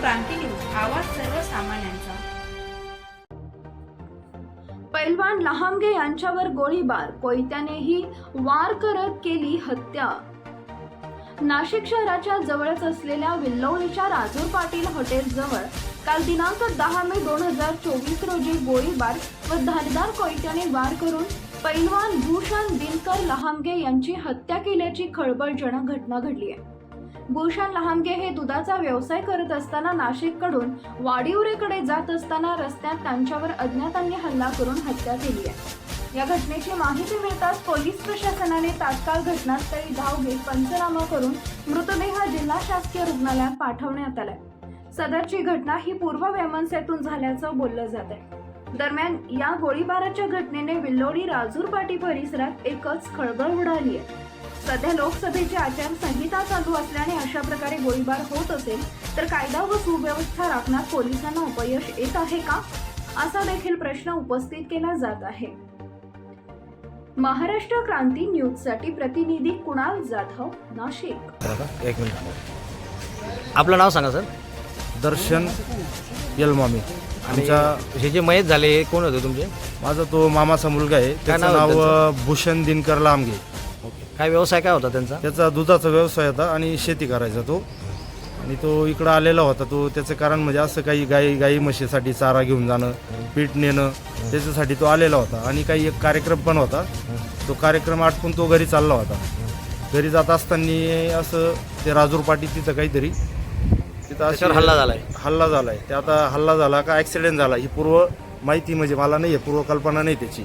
क्रांती news आवाज सर्वसामान्यांचा. पैलवान लहांगे यांच्यावर गोळीबार कोयत्यानेही वार करत केली हत्या. नाशिक शहराच्या जवळच असलेल्या विल्लवणीच्या राजूर पाटील हॉटेल जवळ काल दिनांक दहा मे दोन हजार चोवीस रोजी गोळीबार व धारदार कोयत्याने वार करून पैलवान भूषण दिनकर लहामगे यांची हत्या केल्याची खळबळजनक घटना घडली आहे. भूषण लहामगे हे दुधाचा व्यवसाय करत असताना नाशिककडून वाडिवरेकडे जात असताना रस्त्यात त्यांच्यावर अज्ञातांनी हल्ला करून हत्या केली आहे. या घटनेची माहिती मिळताच पोलीस प्रशासनाने तात्काळ घटनास्थळी धाव घेत पंचनामा करून मृतदेह जिल्हा शासकीय रुग्णालयात पाठवण्यात आलाय. सदरची घटना ही पूर्व वैमनस्यातून झाल्याचं बोललं जात आहे दरम्यान या गोळीबाराच्या घटनेने विल्लोडी राजूरपाटी परिसरात एकच खळबळ उडाली आहे. सध्या लोकसभेची आचारसंहिता चालू असल्याने अशा प्रकारे गोळीबार होत असेल तर कायदा व सुव्यवस्था राखण्यात पोलिसांना अपयश येत आहे का? असा देखील प्रश्न उपस्थित केला जात आहे. महाराष्ट्र क्रांती न्यूजसाठी प्रतिनिधी कुणाल जाधव नाशिक? एक मिनिट. आपलं नाव सांगा सर. दर्शन यलमामी. आमच्या हे जे मयत झाले हे कोण होते तुमचे? माझा तो मामाचा मुलगा आहे. त्याचं नाव भूषण दिनकर लांबगे काय व्यवसाय काय होता त्यांचा? त्याचा दुधाचा व्यवसाय होता आणि शेती करायचा तो. आणि तो इकडं आलेला होता. तो त्याचं कारण म्हणजे असं काही गाई गाई म्हशीसाठी चारा घेऊन जाणं पीठ नेणं त्याच्यासाठी तो आलेला होता. आणि काही एक कार्यक्रम पण होता. तो कार्यक्रम आटपून तो घरी चालला होता. घरी जात असताना असं ते राजूर पाटी तिथं काहीतरी तिथं अशी- हल्ला झालाय. हल्ला झालाय. ते आता हल्ला झाला का ॲक्सिडेंट झाला ही पूर्व माहिती म्हणजे मला नाही आहे पूर्व कल्पना नाही त्याची.